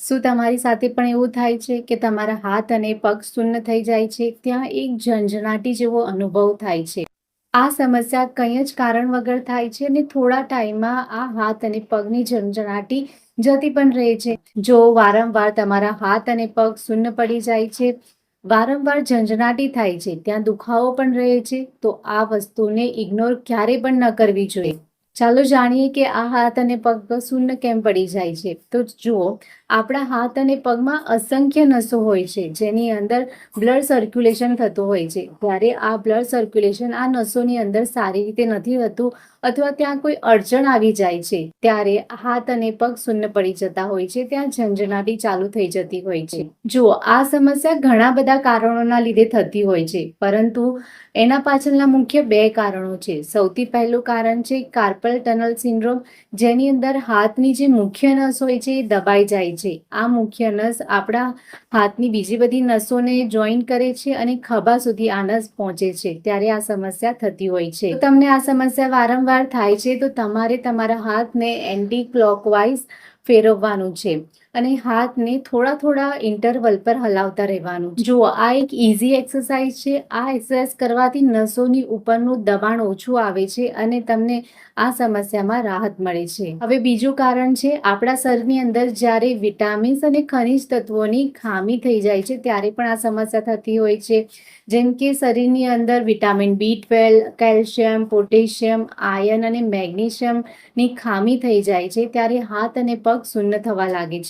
શું તમારી સાથે પણ એવું થાય છે કે તમારા હાથ અને પગ શૂન્ય થઈ જાય છે? ત્યાં એક ઝંઝણાટી જેવો અનુભવ થાય છે. આ સમસ્યા કંઈ જ કારણ વગર થાય છે અને થોડા ટાઈમમાં આ હાથ અને પગની ઝંઝણાટી જતી પણ રહે છે. જો વારંવાર તમારા હાથ અને પગ શૂન્ય પડી જાય છે, વારંવાર ઝંઝણાટી થાય છે, ત્યાં દુખાવો પણ રહે છે, તો આ વસ્તુને ઇગ્નોર ક્યારે પણ ન કરવી જોઈએ. ચાલો જાણીએ કે આ હાથ અને પગ શૂન્ય કેમ પડી જાય છે. તો જુઓ, આપણા હાથ અને પગમાં અસંખ્ય નસો હોય છે, જેની અંદર બ્લડ સર્ક્યુલેશન થતું હોય છે. ત્યારે આ બ્લડ સર્ક્યુલેશન આ નસોની અંદર સારી રીતે નથી થતું અથવા ત્યાં કોઈ અડચણ આવી જાય છે, ત્યારે હાથ અને પગ શૂન્ય પડી જતા હોય છે, ત્યાં ઝંઝનાટી ચાલુ થઈ જતી હોય છે. જુઓ, આ સમસ્યા ઘણા બધા કારણોના લીધે થતી હોય છે, પરંતુ એના પાછળના મુખ્ય બે કારણો છે. સૌથી પહેલું કારણ છે કાર્પલ ટનલ સિન્ડ્રોમ જેની અંદર હાથની જે મુખ્ય નસ હોય છે એ દબાઈ જાય છે. આ મુખ્ય નસ આપણા હાથની બીજી બધી નસોને જોઈન કરે છે અને ખભા સુધી આ નસ પહોંચે છે. ત્યારે આ સમસ્યા થતી હોય છે. તમને આ સમસ્યા વારંવાર થાય છે, તો તમારે તમારા હાથને એન્ટી ક્લોકવાઇઝ ફેરવવાનું છે. અને હાથને થોડા થોડા ઇન્ટરવલ પર હલાવતા રહેવાનું. જુઓ, આ એક ઇઝી એક્સરસાઇઝ છે. આ એક્સરસાઇઝ કરવાથી નસોની ઉપરનું દબાણ ઓછું આવે છે અને તમને આ સમસ્યામાં રાહત મળે છે. હવે બીજું કારણ છે, આપણા શરીરની અંદર જ્યારે વિટામિન્સ અને ખનિજ તત્વોની ખામી થઈ જાય છે, ત્યારે પણ આ સમસ્યા થતી હોય છે. જેમ કે શરીરની અંદર vitamin B twelve, calcium, potassium iron અને મેગ્નેશિયમની ખામી થઈ જાય છે. ત્યારે હાથ અને પગ શૂન્ય થવા લાગે છે.